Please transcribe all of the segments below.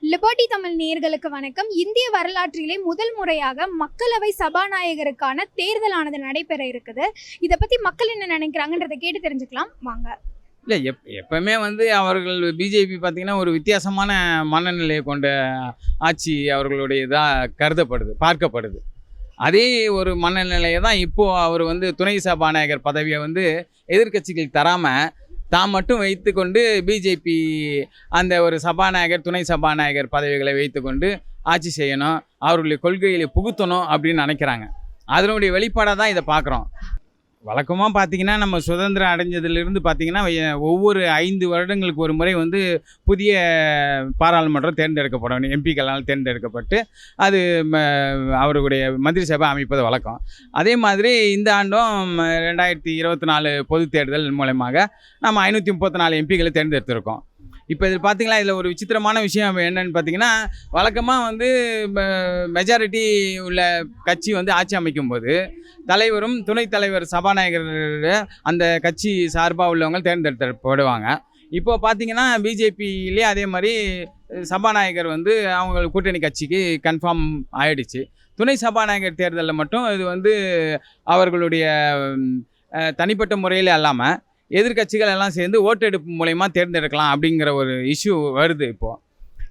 Liberty Tamil நேர்களுக்கு வணக்கம். இந்திய வரலாற்றிலே முதல் முறையாக மக்களவை சபாநாயகருக்கான தேர்தலானது நடைபெற இருக்குது. இதை பத்தி மக்கள் என்ன நினைக்கிறாங்கன்றதை கேட்டு தெரிஞ்சுக்கலாம். வாங்க. இல்லை எப் எப்பவுமே வந்து அவர்கள் பிஜேபி பார்த்திங்கன்னா ஒரு வித்தியாசமான மனநிலையை கொண்ட ஆட்சி அவர்களுடைய இதாக கருதப்படுது பார்க்கப்படுது. அதே ஒரு மனநிலையை தான் இப்போது அவர் வந்து துணை சபாநாயகர் பதவியை வந்து எதிர்க்கட்சிகள் தராமல் தாம் மட்டும் வைத்துக்கொண்டு பிஜேபி அந்த ஒரு சபாநாயகர் துணை சபாநாயகர் பதவிகளை வைத்துக்கொண்டு ஆட்சி செய்யணும் அவர்களுடைய கொள்கைகளை புகுத்தணும் அப்படின்னு நினைக்கிறாங்க. அதனுடைய வெளிப்பாடாக தான் இதை பார்க்குறோம். வழக்கமாக பார்த்தீங்கன்னா நம்ம சுதந்திரம் அடைஞ்சதுலேருந்து பார்த்தீங்கன்னா ஒவ்வொரு ஐந்து வருடங்களுக்கு ஒரு முறை வந்து புதிய பாராளுமன்றம் தேர்ந்தெடுக்கப்படும். எம்பிக்களால் தேர்ந்தெடுக்கப்பட்டு அது ம, மந்திரி சபை அமைப்பது வழக்கம். அதே மாதிரி இந்த ஆண்டும் ரெண்டாயிரத்தி இருபத்தி நாலு பொது தேர்தல் மூலமாக நம்ம ஐநூற்றி முப்பத்தி நாலு எம்பிகளை தேர்ந்தெடுத்திருக்கோம். இப்போ இதில் பார்த்தீங்களா இதில் ஒரு விசித்திரமான விஷயம் என்னன்னு பார்த்தீங்கன்னா வழக்கமாக வந்து மெஜாரிட்டி உள்ள கட்சி வந்து ஆட்சி அமைக்கும் போது தலைவரும் துணைத் தலைவர் சபாநாயகர் அந்த கட்சி சார்பாக உள்ளவங்க தேர்ந்தெடுக்கப்படுவாங்க இப்போ பார்த்தீங்கன்னா பிஜேபியிலே அதே மாதிரி சபாநாயகர் வந்து அவங்க கூட்டணி கட்சிக்கு கன்ஃபார்ம் ஆயிடுச்சு. துணை சபாநாயகர் தேர்தலில் மட்டும் இது வந்து அவர்களுடைய தனிப்பட்ட முறையில் அல்லாமல் எதிர்க்கட்சிகள் எல்லாம் சேர்ந்து ஓட்டெடுப்பு மூலயமா தேர்ந்தெடுக்கலாம் அப்படிங்கிற ஒரு இஷ்யூ வருது இப்போது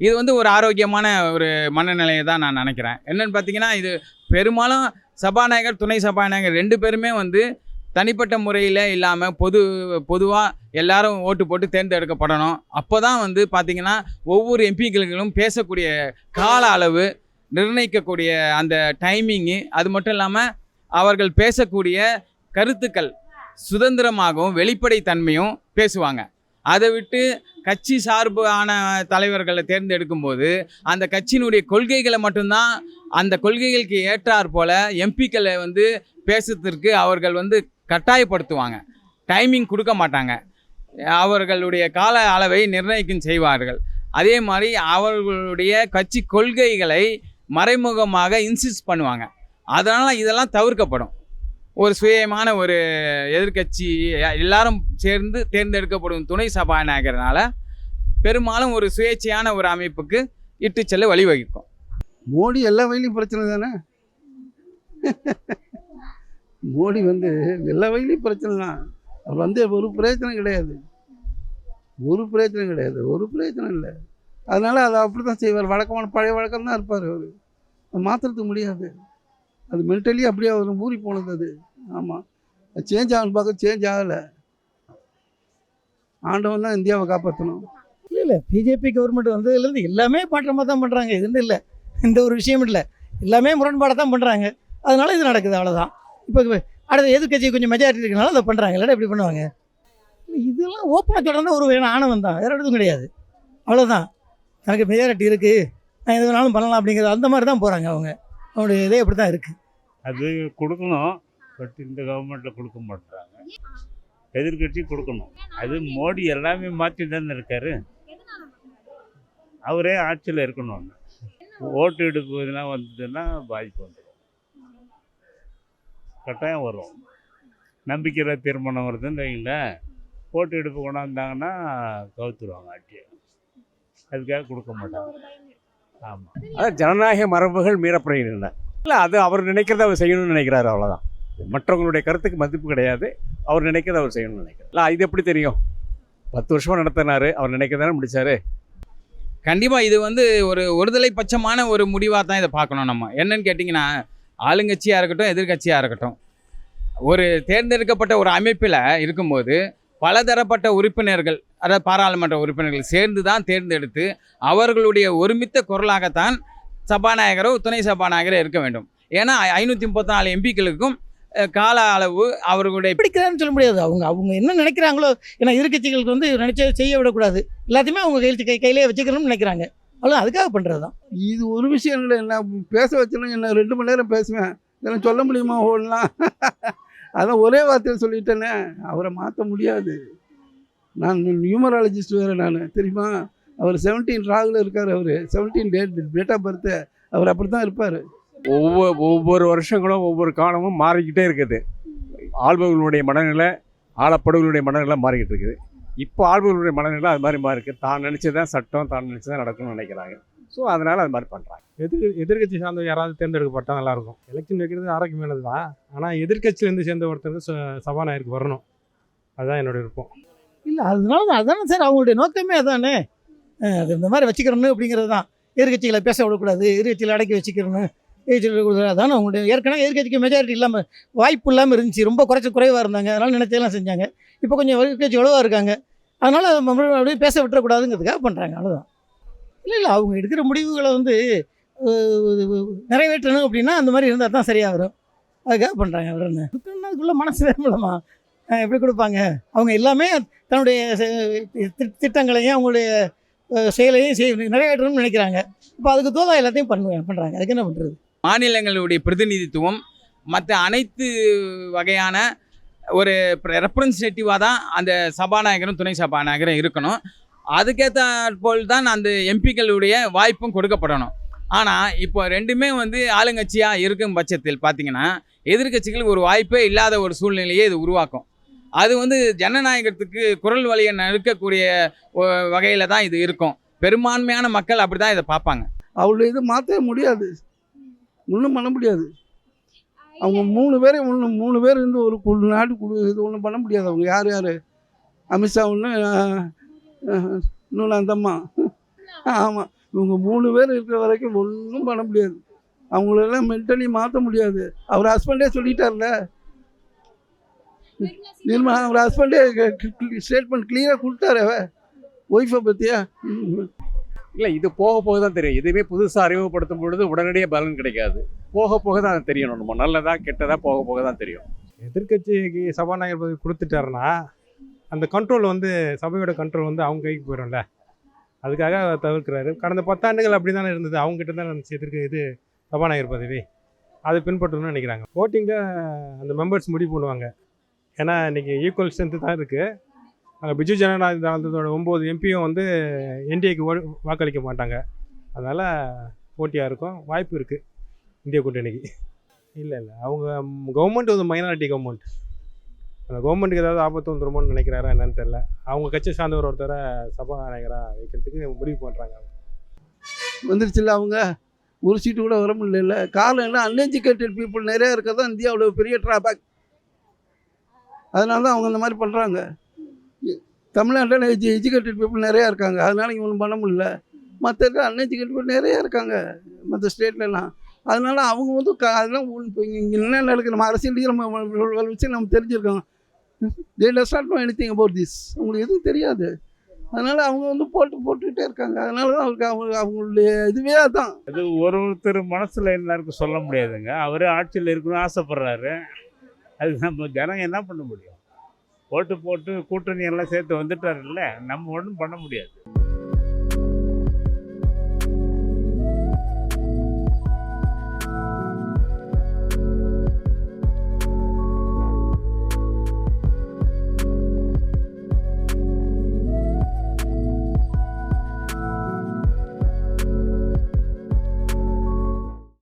இது வந்து ஒரு ஆரோக்கியமான ஒரு மனநிலையை தான் நான் நினைக்கிறேன். என்னென்னு பார்த்தீங்கன்னா இது பெரும்பாலும் சபாநாயகர் துணை சபாநாயகர் ரெண்டு பேருமே வந்து தனிப்பட்ட முறையில் இல்லாமல் பொது பொதுவாக எல்லாரும் ஓட்டு போட்டு தேர்ந்தெடுக்கப்படணும். அப்போ தான் வந்து பார்த்திங்கன்னா ஒவ்வொரு எம்பிக்களுக்கும் பேசக்கூடிய கால அளவு நிர்ணயிக்கக்கூடிய அந்த டைமிங்கு அது மட்டும் இல்லாமல் அவர்கள் பேசக்கூடிய கருத்துக்கள் சுதந்திரமாகவும் வெளிப்படைத்தன்மையும் பேசுவாங்க. அதை விட்டு கட்சி சார்பான தலைவர்களை தேர்ந்தெடுக்கும் போது அந்த கட்சியினுடைய கொள்கைகளை மட்டும்தான் அந்த கொள்கைகளுக்கு ஏற்றாற் போல எம்பிக்களை வந்து பேசுறதுக்கு அவர்கள் வந்து கட்டாயப்படுத்துவாங்க. டைமிங் கொடுக்க மாட்டாங்க. அவர்களுடைய கால அளவை நிர்ணயிக்கும் செய்வார்கள். அதே மாதிரி அவர்களுடைய கட்சி கொள்கைகளை மறைமுகமாக இன்சிஸ்ட் பண்ணுவாங்க. அதனால் இதெல்லாம் தவிர்க்கப்படும். ஒரு சுயமான ஒரு எதிர்க்கட்சி எல்லாரும் சேர்ந்து தேர்ந்தெடுக்கப்படும் துணை சபாநாயகர்னால பெரும்பாலும் ஒரு சுயேட்சையான ஒரு அமைப்புக்கு இட்டு செல்ல வழிவகுக்கும். மோடி எல்லா வயலையும் பிரச்சனை தானே? மோடி வந்து எல்லா வயலையும் பிரச்சனை தான். அவர் வந்து ஒரு பிரயோஜனம் கிடையாது. ஒரு பிரயோஜனம் கிடையாது. ஒரு பிரயோஜனம் இல்லை. அதனால் அதை அப்படி தான் செய்வார். வழக்கமான பழைய வழக்கம் தான் இருப்பார் அவர். மாற்றுறதுக்கு முடியாது. அது மென்டலி அப்படியே அவர் ஊறி போனது அது. ஆமாம் சேஞ்ச் ஆகணும் பார்க்க சேஞ்ச் ஆகலை. ஆண்டவன் தான் இந்தியாவை காப்பாற்றணும் இல்லை இல்லை. பிஜேபி கவர்மெண்ட் வந்ததுலேருந்து எல்லாமே மாற்றமாக தான் பண்ணுறாங்க இது இல்லை. இந்த ஒரு விஷயம் இல்லை. எல்லாமே முரண்பாடாக தான் பண்ணுறாங்க அதனால் இது நடக்குது அவ்வளோதான் இப்போ அடுத்த எதிர்க்கட்சி கொஞ்சம் மெஜாரிட்டி இருக்கனால அதை பண்ணுறாங்க இல்லைன்னா எப்படி பண்ணுவாங்க? இதெல்லாம் ஓப்பனாக சொல்கிறதா ஒரு வேணும் ஆணவம் தான். வேறு எதுவும் கிடையாது. அவ்வளோதான் எனக்கு மெஜாரிட்டி இருக்குது நான் எது வேணாலும் பண்ணலாம் அப்படிங்கிறது அந்த மாதிரி தான் போகிறாங்க அவங்க. அவனுடைய இதே அப்படி தான் இருக்குது அது கொடுக்கணும் பட் இந்த கவர்மெண்ட்டில் கொடுக்க மாட்டுறாங்க எதிர்க்கட்சி கொடுக்கணும். அது மோடி எல்லாமே மாற்றி தானே இருக்காரு. அவரே ஆட்சியில் இருக்கணும். ஓட்டு எடுப்பதுலாம் வந்ததுன்னா பாதிப்பு வந்துடும் கட்டாயம் வரும். நம்பிக்கையில் தீர்மானம் வருதுன்னு வைங்களேன் ஓட்டு எடுப்பு கொண்டாந்தாங்கன்னா கவுத்துருவாங்க ஆட்சியை. அதுக்காக கொடுக்க மாட்டாங்க. ஆமாம் அதான் ஜனநாயக மரபுகள் மீறப்படுகின்றன. இல்லை அது அவர் நினைக்கிறத அவர் செய்யணும்னு நினைக்கிறாரு அவ்வளோதான் மற்றவங்களுடைய கருத்துக்கு மதிப்பு கிடையாது. அவர் நினைக்கிறத அவர் செய்யணும்னு நினைக்கிறார். இல்லை இது எப்படி தெரியும்? பத்து வருஷமாக நடத்தினார் அவர் நினைக்கிறதானே முடிச்சாரு? கண்டிப்பாக இது வந்து ஒரு ஒருதலை பட்சமான ஒரு முடிவாக தான் இதை பார்க்கணும் நம்ம. என்னன்னு கேட்டிங்கன்னா ஆளுங்கட்சியாக இருக்கட்டும் எதிர்க்கட்சியாக இருக்கட்டும் ஒரு தேர்ந்தெடுக்கப்பட்ட ஒரு அமைப்பில் இருக்கும்போது பலதரப்பட்ட உறுப்பினர்கள் அதாவது பாராளுமன்ற உறுப்பினர்கள் சேர்ந்து தான் தேர்ந்தெடுத்து அவர்களுடைய ஒருமித்த குரலாகத்தான் சபாநாயகரோ துணை சபாநாயகரோ இருக்க வேண்டும். ஏன்னா ஐநூற்றி முப்பத்தி நாலு எம்பிக்களுக்கும் கால அளவு அவர்களுடைய பிடிக்கிறான்னு சொல்ல முடியாது. அவங்க அவங்க என்ன நினைக்கிறாங்களோ ஏன்னா எதிர்க்கட்சிகளுக்கு வந்து நினைச்ச செய்ய விடக்கூடாது. எல்லாத்தையுமே அவங்க கையில் கை கையிலே வச்சுக்கணும்னு நினைக்கிறாங்க. அவ்வளோ அதுக்காக பண்ணுறது தான். இது ஒரு விஷயம் இல்லை என்ன பேச வச்சேன்னா என்ன ரெண்டு மணி நேரம் பேசுவேன். இதெல்லாம் சொல்ல முடியுமா ஓடலாம் அதான் ஒரே வார்த்தையில் சொல்லிட்டேனே. அவரை மாற்ற முடியாது. நான் நியூமராலஜிஸ்ட் வேறு நான் தெரியுமா? அவர் செவன்டீன் ராகுல இருக்கார் அவர். Seventeen date date of birth அவர் அப்படி தான் இருப்பார். ஒவ்வொரு ஒவ்வொரு வருஷங்களும் ஒவ்வொரு காலமும் மாறிக்கிட்டே இருக்குது. ஆள்பவர்களுடைய மனநிலை ஆளப்படுவர்களுடைய மனநிலை மாறிக்கிட்டு இருக்குது. இப்போ ஆள்பவர்களுடைய மனநிலை அது மாதிரி மாறி இருக்கு தான் நினச்சதான் சட்டம் தான் நினச்சதான் நடக்கும்னு நினைக்கிறாங்க. ஸோ அதனால் அது மாதிரி பண்ணுறாங்க எதிர் எதிர்கட்சி சார்ந்த யாராவது தேர்ந்தெடுக்கப்பட்டால் நல்லாயிருக்கும். எலெக்ஷன் வைக்கிறது ஆரோக்கியமானது தான் ஆனால் எதிர்கட்சியிலேருந்து சேர்ந்த ஒருத்தர் ச- சபாநாயகருக்கு வரணும். அதுதான் என்னோட விருப்பம். இல்லை அதனால தான் அதானே சார் அவங்களுடைய நோக்கமே அதானே? இந்த மாதிரி வச்சுக்கிறணும் அப்படிங்கிறது தான். எதிர்கட்சிகளை பேச விடக்கூடாது எதிர்கட்சிகளை அடக்கி வச்சுக்கிறணும் எதிர்கட்சிகளை அவங்களுடைய ஏற்கனவே எதிர்கட்சிக்கு மெஜாரிட்டி இல்லாமல் வாய்ப்பு இல்லாமல் இருந்துச்சு. ரொம்ப குறைச்ச குறைவாக இருந்தாங்க. அதனால் நினைச்சதெல்லாம் செஞ்சாங்க. இப்போ கொஞ்சம் எதிர்கட்சி எவ்வளோவா இருக்காங்க. அதனால் அப்படியே பேச விட்டுறக்கூடாதுங்கிறதுக்காக பண்ணுறாங்க அவ்வளோதான் இல்லை இல்லை அவங்க எடுக்கிற முடிவுகளை வந்து நிறைவேற்றணும் அப்படின்னா அந்த மாதிரி இருந்தால் தான் சரியாக வரும் அதுக்காக பண்ணுறாங்க அவர் அதுக்குள்ளே மனசு வேணும்லம்மா. எப்படி கொடுப்பாங்க? அவங்க எல்லாமே தன்னுடைய திட்டங்களையும் அவங்களுடைய செயலையும் செய் நிறைவேற்றணும்னு நினைக்கிறாங்க. இப்போ அதுக்கு தோதா எல்லாத்தையும் பண்ணுவேன் பண்ணுறாங்க அதுக்கு என்ன பண்ணுறது மாநிலங்களுடைய பிரதிநிதித்துவம் மற்ற அனைத்து வகையான ஒரு ரெப்ரன்சேட்டிவாக தான் அந்த சபாநாயகரும் துணை சபாநாயகரும் இருக்கணும். அதுக்கேற்ற போல் தான் அந்த எம்பிக்களுடைய வாய்ப்பும் கொடுக்கப்படணும். ஆனால் இப்போ ரெண்டுமே வந்து ஆளுங்கட்சியாக இருக்கும் பட்சத்தில் பார்த்திங்கன்னா எதிர்க்கட்சிகள் ஒரு வாய்ப்பே இல்லாத ஒரு சூழ்நிலையை இது உருவாக்கும். அது வந்து ஜனநாயகத்துக்கு குரல் வழியை நறுக்கக்கூடிய வகையில் தான் இது இருக்கும். பெரும்பான்மையான மக்கள் அப்படி தான் இதை பார்ப்பாங்க. அவளுடைய இது மாற்றவே முடியாது. ஒன்றும் பண்ண முடியாது. அவங்க மூணு பேரை ஒன்று மூணு பேர் இருந்து ஒரு குழு நாடு குழு இது ஒன்றும் பண்ண முடியாது. அவங்க யார் யார்? அமித்ஷா ஒன்று இன்னொன்று அந்த அம்மா. ஆமாம் இவங்க மூணு பேர் இருக்கிற வரைக்கும் ஒன்றும் பண்ண முடியாது. அவங்களெல்லாம் மென்டலி மாற்ற முடியாது. அவர் ஹஸ்பண்டே சொல்லிட்டார்ல. நிர்மலா அவர் ஹஸ்பண்டே ஸ்டேட்மெண்ட் கிளியராக கொடுத்தாரு ஒய்ஃபை பற்றியா இல்லை இது போக போக தான் தெரியும். எதுவுமே புதுசாக அறிமுகப்படுத்தும் பொழுது உடனடியாக பலன் கிடைக்காது. போக போக தான் அது தெரியணும். நம்ம நல்லதா கெட்டதா போக போக தான் தெரியும். எதிர்கட்சிக்கு சபாநாயகர் பதவி கொடுத்துட்டாருன்னா அந்த கண்ட்ரோல் வந்து சபையோட கண்ட்ரோல் வந்து அவங்க கைக்கு போயிடும்ல அதுக்காக அவர் தவிர்க்கிறாரு. கடந்த பத்தாண்டுகள் அப்படி தானே இருந்தது. அவங்ககிட்ட தான் இருந்துச்சு எதிர்க்க இது சபாநாயகர் பதவி. அதை பின்பற்றணும்னு நினைக்கிறாங்க. ஓட்டிங்கில் அந்த மெம்பர்ஸ் முடிவு பண்ணுவாங்க. ஏன்னா இன்றைக்கி ஈக்குவல் ஸ்ட்ரென்த்து தான் இருக்குது அங்கே பிஜு ஜனதா தளத்தோட ஒம்பது எம்பியும் வந்து என்டிஏக்கு வாக்களிக்க மாட்டாங்க. அதனால் போட்டியாக இருக்கும். வாய்ப்பு இருக்குது இந்திய கூட்டணிக்கு. இல்லை இல்லை. அவங்க கவர்மெண்ட் வந்து மைனாரிட்டி கவர்மெண்ட் அந்த கவர்மெண்ட்டுக்கு ஏதாவது ஆபத்து வந்துருமோன்னு நினைக்கிறாரா என்னன்னு தெரில அவங்க கட்சி சார்ந்தவர் ஒருத்தரை சபாநாயகராக வைக்கிறதுக்கு முடிவு பண்ணுறாங்க வந்துருச்சுல்ல அவங்க? ஒரு சீட்டு கூட வர முடியல காரணம் என்ன? அன்எஜுகேட்டட் பீப்புள் நிறையா இருக்க தான் இந்தியாவோட பெரிய ட்ராபேக் அதனால தான் அவங்க அந்த மாதிரி பண்ணுறாங்க தமிழ்நாட்டில் எஜு எஜுகேட்டட் பீப்புள் நிறையா இருக்காங்க. அதனால இவங்க பண்ண முடியல. மற்ற அன்எஜுகேட்டட் பீப்புள் நிறையா இருக்காங்க. மற்ற ஸ்டேட்லலாம் அதனால அவங்க வந்து க அதெல்லாம் இப்போ இங்கே என்ன நடக்குது? நம்ம அரசியல் நம்ம இவ்வளவு விஷயம் நம்ம தெரிஞ்சிருக்கோம். They does not know anything about this அவங்களுக்கு எதுவும் தெரியாது. அதனால் அவங்க வந்து போட்டு போட்டுக்கிட்டே இருக்காங்க. அதனால தான் அவருக்கு அவங்க அவங்களுடைய இதுவே தான் அது ஒரு ஒருத்தர் மனசில் என்ன இருக்கு சொல்ல முடியாதுங்க. அவரே ஆட்சியில் இருக்கணும்னு ஆசைப்பட்றாரு. அது நம்ம ஜனங்க என்ன பண்ண முடியும்? ஓட்டு போட்டு கூட்டணி எல்லாம் சேர்த்து வந்துட்டாருல்ல நம்ம ஒன்றும் பண்ண முடியாது.